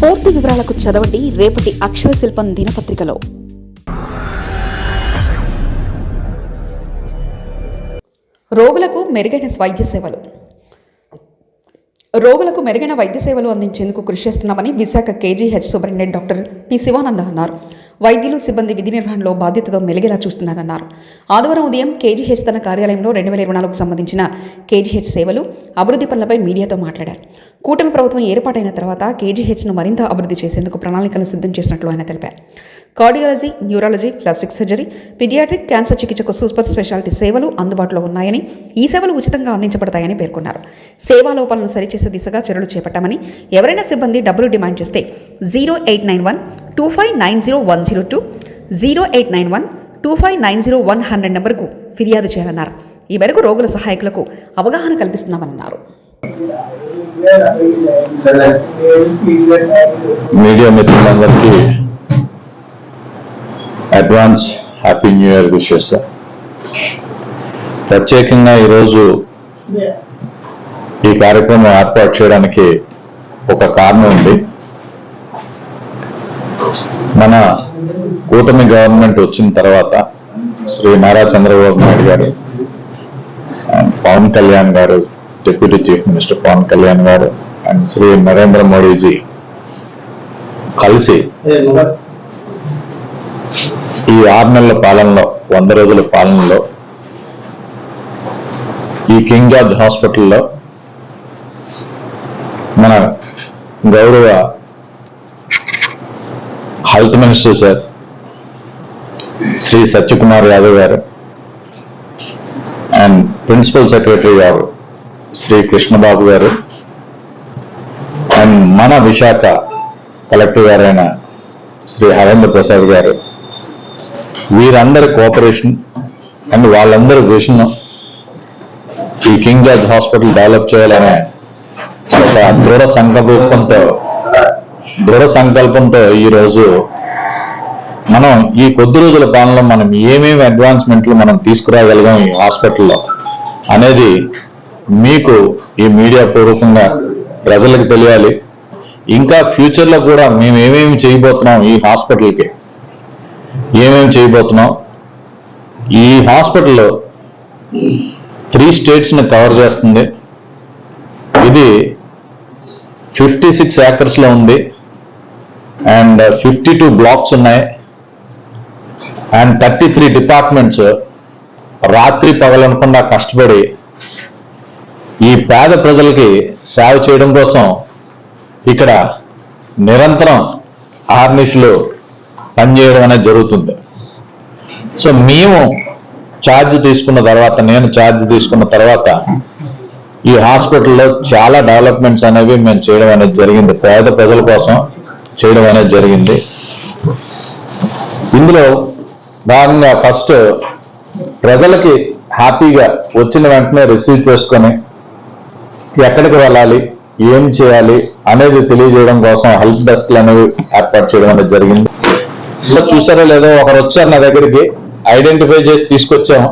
పూర్తి వివరాలకు చదవండి రేపటి అక్షర శిల్పం దినపత్రికలో. రోగులకు మెరుగైన వైద్య సేవలు. రోగులకు మెరుగైన వైద్య సేవలు అందించేందుకు కృషి చేస్తున్నామని Visakha KGH superintendent doctor P Sivananda అన్నారు. వైద్యులు సిబ్బంది విధి నిర్వహణలో బాధ్యతతో మెలిగేలా చూస్తున్నారన్నారు. ఆదివారం ఉదయం కేజీహెచ్ తన కార్యాలయంలో రెండు వేల ఇరవై నాలుగుకు సంబంధించిన కేజీహెచ్ సేవలు అభివృద్ధి పనులపై మీడియాతో మాట్లాడారు. కూటమి ప్రభుత్వం ఏర్పాటైన తర్వాత కేజీహెచ్ను మరింత అభివృద్ధి చేసేందుకు ప్రణాళికలు సిద్ధం చేసినట్లు ఆయన తెలిపారు. Cardiology neurology plastic surgery paediatric cancer చికిత్సకు సూపర్ స్పెషాలిటీ సేవలు అందుబాటులో ఉన్నాయని ఈ సేవలు ఉచితంగా అందించబడతాయని పేర్కొన్నారు. సేవా లోపాలను సరిచేసే దిశగా చర్యలు చేపట్టామని ఎవరైనా సిబ్బంది డబ్బులు డిమాండ్ చేస్తే zero eight nine one two five nine zero one zero two zero eight nine one two five nine zero one hundred నెంబర్కు ఫిర్యాదు చేయాలన్నారు. ఈ మేరకు రోగుల సహాయకులకు అవగాహన కల్పిస్తున్నామన్నారు. మీడియా మిత్రులందరికీ advance happy new year wishes ప్రత్యేకంగా ఈరోజు ఈ కార్యక్రమం ఏర్పాటు చేయడానికి ఒక కారణం ఉంది. మన కూటమి గవర్నమెంట్ వచ్చిన తర్వాత Shri Nara Chandrababu Naidu garu Pawan Kalyan garu deputy chief minister Pawan Kalyan garu and Shri Narendra Modiji కలిసి ఈ ఆరు నెలల పాలనలో వంద రోజుల పాలనలో ఈ కింగ్ జార్జ్ హాస్పిటల్లో మన గౌరవ health minister sir Shri Satyakumar Yadav garu and principal secretary గారు శ్రీ కృష్ణబాబు గారు అండ్ మన విశాఖ కలెక్టర్ గారైన శ్రీ హరేంద్ర ప్రసాద్ గారు వీరందరి కోఆపరేషన్ అండ్ వాళ్ళందరి విజన్ ఈ కింగ్ జార్జ్ హాస్పిటల్ డెవలప్ చేయాలనే ఒక దృఢ సంకల్పంతో దృఢ సంకల్పంతో ఈరోజు మనం ఈ కొద్ది రోజుల పాలనలో మనం ఏమేమి అడ్వాన్స్మెంట్లు మనం తీసుకురాగలిగాం ఈ హాస్పిటల్లో అనేది మీకు ఈ మీడియా పూర్వకంగా ప్రజలకు తెలియాలి. ఇంకా ఫ్యూచర్లో కూడా మేము ఏమేమి చేయబోతున్నాం ఈ హాస్పిటల్కి ఏమేమి చేయబోతున్నాం? ఈ హాస్పిటల్ త్రీ స్టేట్స్ని కవర్ చేస్తుంది. ఇది ఫిఫ్టీ సిక్స్ ఏకర్స్లో ఉంది. అండ్ ఫిఫ్టీ టూ బ్లాక్స్ ఉన్నాయి. అండ్ థర్టీ త్రీ డిపార్ట్మెంట్స్ రాత్రి పగలనకుండా కష్టపడి ఈ పేద ప్రజలకి సేవ చేయడం కోసం ఇక్కడ నిరంతరం ఆర్నిష్లు పనిచేయడం అనేది జరుగుతుంది. సో మేము ఛార్జ్ తీసుకున్న తర్వాత నేను ఛార్జ్ తీసుకున్న తర్వాత ఈ హాస్పిటల్లో చాలా డెవలప్మెంట్స్ అనేవి మేము చేయడం అనేది జరిగింది. పేద ప్రజల కోసం చేయడం అనేది జరిగింది. ఇందులో భాగంగా ఫస్ట్ ప్రజలకి హ్యాపీగా వచ్చిన వెంటనే రిసీవ్ చేసుకొని ఎక్కడికి వెళ్ళాలి? ఏం చేయాలి? అనేది తెలియజేయడం కోసం హెల్ప్ డెస్క్లు అనేవి ఏర్పాటు చేయడం అనేది జరిగింది. ఇలా చూసారో లేదో ఒకరు వచ్చారు నా దగ్గరికి. ఐడెంటిఫై చేసి తీసుకొచ్చాము.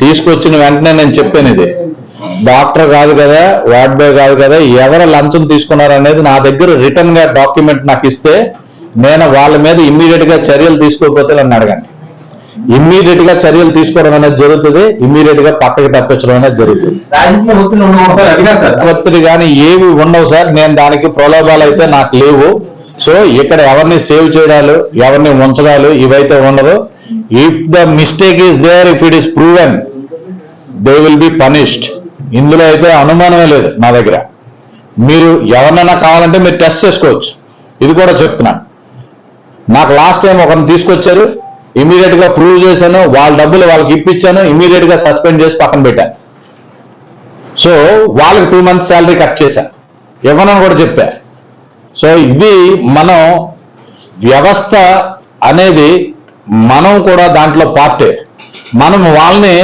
తీసుకొచ్చిన వెంటనే నేను చెప్పాను ఇది. డాక్టర్ కాదు కదా వార్డ్ బాయ్ కాదు కదా ఎవరు లంచం తీసుకున్నారు అనేది నా దగ్గర రిటర్న్గా డాక్యుమెంట్ నాకు ఇస్తే నేను వాళ్ళ మీద ఇమ్మీడియట్గా చర్యలు తీసుకోకపోతే నన్ను అడగండి. ఇమ్మీడియట్గా చర్యలు తీసుకోవడం అనేది జరుగుతుంది. ఇమ్మీడియట్గా పక్కకి తప్పించడం అనేది జరుగుతుంది. ఒత్తిడి కానీ ఏవి ఉండవు సార్. నేను దానికి ప్రలోభాలు అయితే నాకు లేవు. సో ఇక్కడ ఎవరిని సేవ్ చేయడాలు ఎవరిని ఉంచడాలు ఇవైతే ఉండదు. If the mistake is there if it is proven they will be punished ఇందులో అయితే అనుమానమే లేదు నా దగ్గర. మీరు ఎవరినైనా కావాలంటే మీరు టెస్ట్ చేసుకోవచ్చు. ఇది కూడా చెప్తున్నాను. నాకు లాస్ట్ టైం ఒకరిని తీసుకొచ్చారు. ఇమీడియట్గా ప్రూవ్ చేశాను వాళ్ళ డబ్బులు వాళ్ళకి ఇప్పించాను ఇమీడియట్గా సస్పెండ్ చేసి పక్కన పెట్టాను సో వాళ్ళకి టూ మంత్స్ శాలరీ కట్ చేశా. ఇవ్వనని కూడా చెప్పా. సో ఇది మనం వ్యవస్థ అనేది మనం కూడా దాంట్లో పార్టే మనం వాళ్ళని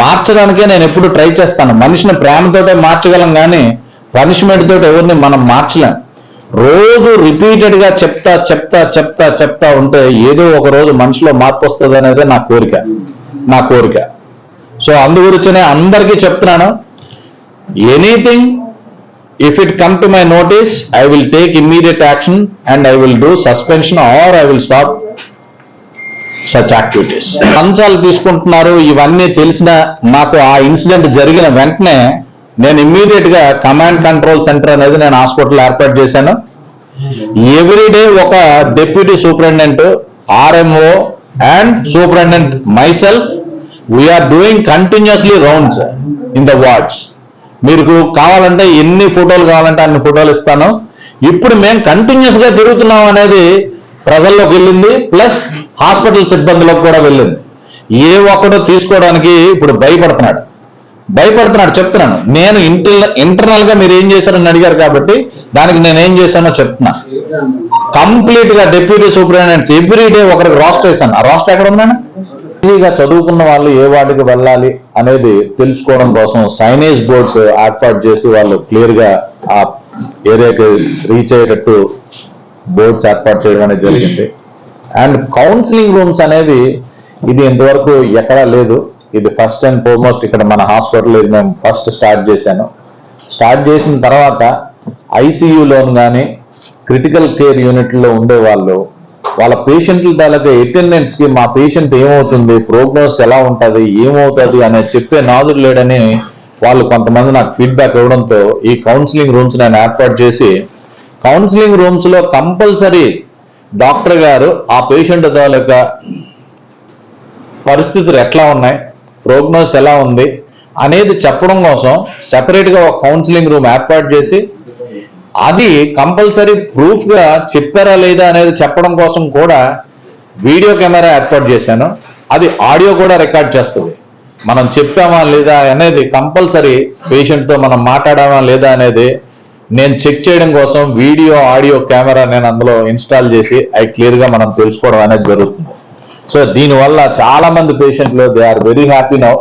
మార్చడానికే నేను ఎప్పుడు ట్రై చేస్తాను. మనిషిని ప్రేమతోటే మార్చగలం కానీ పనిష్మెంట్ తోటి ఎవరిని మనం మార్చలేం. రోజు రిపీటెడ్గా చెప్తా చెప్తా చెప్తా చెప్తా ఉంటే ఏదో ఒక రోజు మనిషిలో మార్పు వస్తుంది అనేది నా కోరిక. నా కోరిక. సో అందు గురించినే అందరికీ చెప్తున్నాను. Anything if it come to my notice I will take immediate action and I will do suspension or I will stop such activities లంచాలు తీసుకుంటున్నారు ఇవన్నీ తెలిసిన నాకు ఆ ఇన్సిడెంట్ జరిగిన వెంటనే నేను ఇమ్మీడియట్గా కమాండ్ కంట్రోల్ సెంటర్ అనేది నేను హాస్పిటల్ ఏర్పాటు చేశాను. ఎవ్రీడే ఒక deputy superintendent RMO and superintendent myself we're doing continuously rounds in the wards మీకు కావాలంటే ఎన్ని ఫోటోలు కావాలంటే అన్ని ఫోటోలు ఇస్తాను. ఇప్పుడు మేము కంటిన్యూస్గా తిరుగుతున్నాం అనేది ప్రజల్లోకి వెళ్ళింది ప్లస్ హాస్పిటల్ సిబ్బందిలోకి కూడా వెళ్ళింది. ఏ ఒక్కడో తీసుకోవడానికి ఇప్పుడు భయపడుతున్నాడు. భయపడుతున్నాడు చెప్తున్నాను. నేను ఇంటర్ ఇంటర్నల్గా మీరు ఏం చేశారని అడిగారు కాబట్టి దానికి నేను ఏం చేశానో చెప్తున్నా. కంప్లీట్గా డిప్యూటీ సూపరింటెండెంట్స్ ఎవ్రీ డే ఒకరికి రాష్ట్ర వేసాను ఆ రాష్ట్ర ఎక్కడ ఉన్నాను ఈజీగా చదువుకున్న వాళ్ళు ఏ వాటికి వెళ్ళాలి అనేది తెలుసుకోవడం కోసం సైనేజ్ బోర్డ్స్ ఏర్పాటు చేసి వాళ్ళు క్లియర్గా ఆ ఏరియాకి రీచ్ అయ్యేటట్టు బోర్డ్స్ ఏర్పాటు చేయడం అనేది జరిగింది. అండ్ కౌన్సిలింగ్ రూమ్స్ అనేది ఇది ఇంతవరకు ఎక్కడా లేదు. ఇది ఫస్ట్ అండ్ ఫోర్మోస్ట్ ఇక్కడ మన హాస్పిటల్ ఇది మేము ఫస్ట్ స్టార్ట్ చేశాను. స్టార్ట్ చేసిన తర్వాత ఐసీయూలోను కానీ క్రిటికల్ కేర్ యూనిట్లో ఉండే వాళ్ళు వాళ్ళ పేషెంట్ల తాలూకా అటెండెన్స్కి మా పేషెంట్ ఏమవుతుంది ప్రోగ్నోస్ ఎలా ఉంటుంది ఏమవుతుంది అనే చెప్పే నాదుడు లేడని వాళ్ళు కొంతమంది నాకు ఫీడ్బ్యాక్ ఇవ్వడంతో ఈ కౌన్సిలింగ్ రూమ్స్ నేను ఏర్పాటు చేసి కౌన్సిలింగ్ రూమ్స్లో కంపల్సరీ డాక్టర్ గారు ఆ పేషెంట్ తాలూకా పరిస్థితులు ఎట్లా ఉన్నాయి ప్రోగ్నోస్ ఎలా ఉంది అనేది చెప్పడం కోసం సెపరేట్గా ఒక కౌన్సిలింగ్ రూమ్ ఏర్పాటు చేసి అది కంపల్సరీ ప్రూఫ్గా చెప్పారా లేదా అనేది చెప్పడం కోసం కూడా వీడియో కెమెరా ఏర్పాటు చేశాను. అది ఆడియో కూడా రికార్డ్ చేస్తుంది. మనం చెప్పామా లేదా అనేది కంపల్సరీ పేషెంట్తో మనం మాట్లాడామా లేదా అనేది నేను చెక్ చేయడం కోసం వీడియో ఆడియో కెమెరా నేను అందులో ఇన్స్టాల్ చేసి అవి క్లియర్గా మనం తెలుసుకోవడం అనేది జరుగుతుంది. సో దీనివల్ల చాలా మంది పేషెంట్లు they are very happy now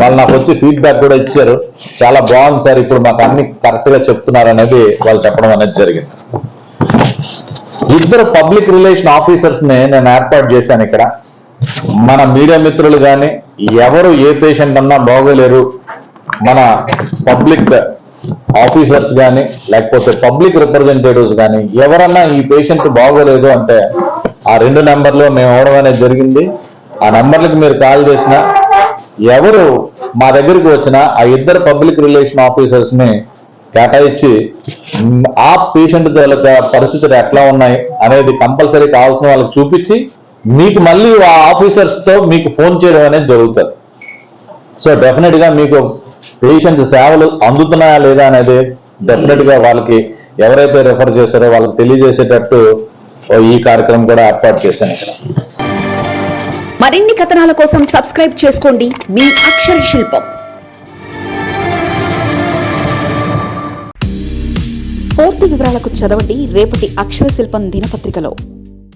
వాళ్ళు నాకు వచ్చి ఫీడ్బ్యాక్ కూడా ఇచ్చారు. చాలా బాగుంది సార్ ఇప్పుడు మాకు అన్ని కరెక్ట్గా చెప్తున్నారు అనేది వాళ్ళు చెప్పడం అనేది జరిగింది. ఇద్దరు పబ్లిక్ రిలేషన్ ఆఫీసర్స్ని నేను ఏర్పాటు చేశాను ఇక్కడ. మన మీడియా మిత్రులు కానీ ఎవరు ఏ పేషెంట్ అన్నా బాగోలేరు. మన పబ్లిక్ ఆఫీసర్స్ కానీ లేకపోతే పబ్లిక్ రిప్రజెంటేటివ్స్ కానీ ఎవరన్నా ఈ పేషెంట్ బాగోలేదు అంటే ఆ రెండు నెంబర్లు మేము ఇవ్వడం అనేది జరిగింది. ఆ నెంబర్లకు మీరు కాల్ చేసిన ఎవరు మా దగ్గరికి వచ్చిన ఆ ఇద్దరు పబ్లిక్ రిలేషన్ ఆఫీసర్స్ని కేటాయించి ఆ పేషెంట్ పరిస్థితులు ఎట్లా ఉన్నాయి? అనేది కంపల్సరీ కావాల్సిన వాళ్ళకి చూపించి మీకు మళ్ళీ ఆ ఆఫీసర్స్తో మీకు ఫోన్ చేయడం అనేది జరుగుతుంది. సో డెఫినెట్గా మీకు పేషెంట్ సేవలు అందుతున్నాయా లేదా అనేది డెఫినెట్గా వాళ్ళకి ఎవరైతే రెఫర్ చేశారో వాళ్ళకి తెలియజేసేటట్టు ఈ కార్యక్రమం కూడా ఏర్పాటు చేశాను ఇక్కడ. మరిన్ని కథనాల కోసం సబ్స్క్రైబ్ చేసుకోండి మీ అక్షర శిల్పం. పూర్తి వివరాలకు చదవండి రేపటి అక్షర శిల్పం దినపత్రికలో.